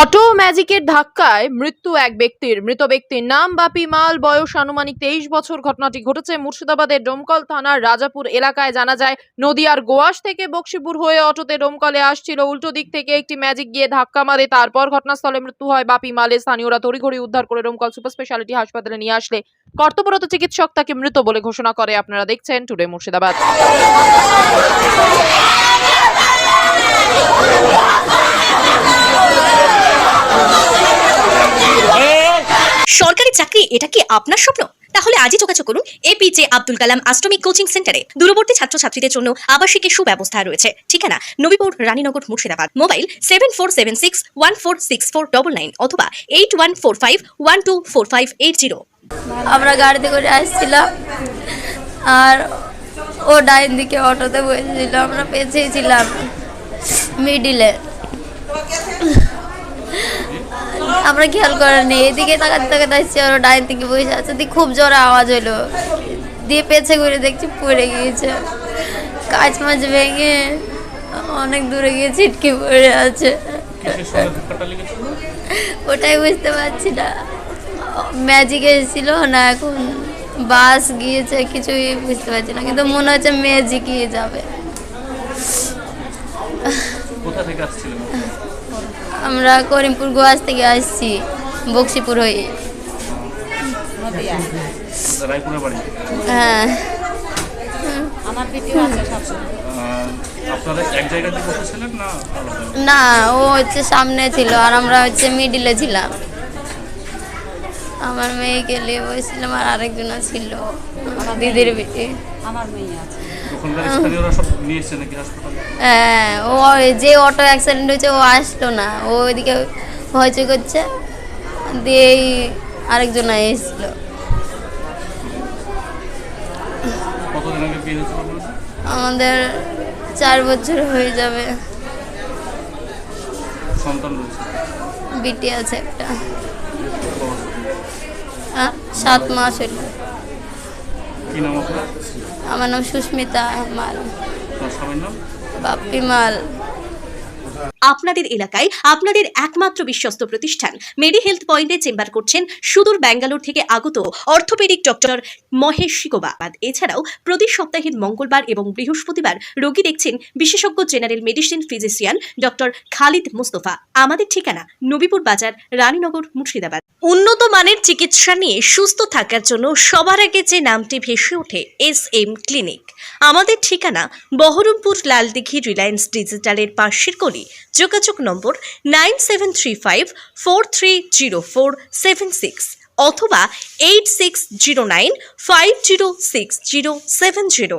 Auto ম্যাজিকের ধাক্কায় মৃত্যু এক ব্যক্তির। মৃত ব্যক্তির নাম বাপি মাল, বয়স আনুমানিক তেইশ বছর। ঘটনাটি ঘটেছে মুর্শিদাবাদের ডোমকল থানার রাজাপুর এলাকায়। জানা যায়, নদিয়ার গোয়াস থেকে বক্সিপুর হয়ে অটোতে ডোমকলে আসছিল। উল্টো দিক থেকে একটি ম্যাজিক গিয়ে ধাক্কা মারে, তারপর ঘটনাস্থলে মৃত্যু হয় বাপি মালের। স্থানীয়রা তড়িঘড়ি উদ্ধার করে ডোমকল সুপার স্পেশালিটি হাসপাতালে নিয়ে আসলে। কর্তব্যরত চিকিৎসক তাকে মৃত বলে ঘোষণা করে। আপনারা দেখছেন টুডে মুর্শিদাবাদ। এটা কি আপনার স্বপ্ন? তাহলে আজই যোগাযোগ করুন এপিজে আব্দুল কালাম আশ্রমিক কোচিং সেন্টারে। দূরবর্তী ছাত্রছাত্রীদের জন্য আবাসিকের সুব্যবস্থা রয়েছে। ঠিকানা, Nabipur, Raninagar, Murshidabad. Mobile seven four seven six one four six four double nine অথবা eight one four five one two four five eight zero আমরা গাড়িতে করে আসছিলাম আর ও ডাইন দিকে অটোতে বসেছিল। আমরা ছিলাম মিডিলে। আমরা খেয়াল করিনি এদিকে তাকাতে তাকাতে আসছি আর ডাইন দিকে বসে আছে। দিয়ে খুব জোরে আওয়াজ হলো। দিয়ে পেছে ঘুরে দেখছি পড়ে গিয়েছে। কাঁচ মাছ ভেঙে অনেক দূরে গিয়ে ছিটকে পড়ে আছে। ওটাই বুঝতে পারছি না। ম্যাজিক এসেছিল না এখন বাস গিয়েছে কিছুই বুঝতে পারছি না। কিন্তু মনে হচ্ছে ম্যাজিক গিয়ে যাবে। কোথা থেকে আসছিলেন? আমরা করিমপুর গোয়াজ থেকে আসছি বক্সিপুর হয়ে। রায়পুরের বাড়ি? হ্যাঁ। আহ, আপনারা এক জায়গাতে বসেছিলেন না না ও হচ্ছে সামনে ছিল আর আমরা হচ্ছে মিডিলে ছিলাম। আমার মেয়েকে নিয়ে বসছিলাম আর আরেকজন ছিল দিদির বেটি ওখানকার স্থানীয়রা সব হ্যাঁ ও যে অটো অ্যাক্সিডেন্ট হয়েছে ও আসলো না। ও ওইদিকে হয়েছে করছে দিয়ে আরেকজন এসেছিল। আমাদের চার বছর হয়ে যাবে। সন্তান বিটি আছে একটা। সাত মাস হলো। কি নাম আপনার? আমার নাম সুস্মিতা মাল। আপনার স্বামীর নাম? বাপ্পি মাল। আপনাদের এলাকায় আপনাদের একমাত্র বিশ্বস্ত প্রতিষ্ঠান। মেডি হেলথ পয়েন্টে চেম্বার করছেন সুদূর ব্যাঙ্গালোর থেকে আগত অর্থোপেডিক ডক্টর মহেশ শিকোবাদ এছাড়াও প্রতি সপ্তাহের মঙ্গলবার এবং বৃহস্পতিবার রোগী দেখছেন বিশেষজ্ঞ general medicine physician doctor Khalid Mustafa. আমাদের ঠিকানা নবীপুর বাজার, রানীনগর, মুর্শিদাবাদ। উন্নত মানের চিকিৎসা নিয়ে সুস্থ থাকার জন্য সবার আগে যে নামটি ভেসে ওঠে এস এম ক্লিনিক। আমাদের ঠিকানা বহরমপুর লালদিঘি রিলায়েন্স ডিজিটালের পাশের গলি যোগাযোগ number nine seven three five four three zero four seven six অথবা eight six zero nine five zero six zero seven zero.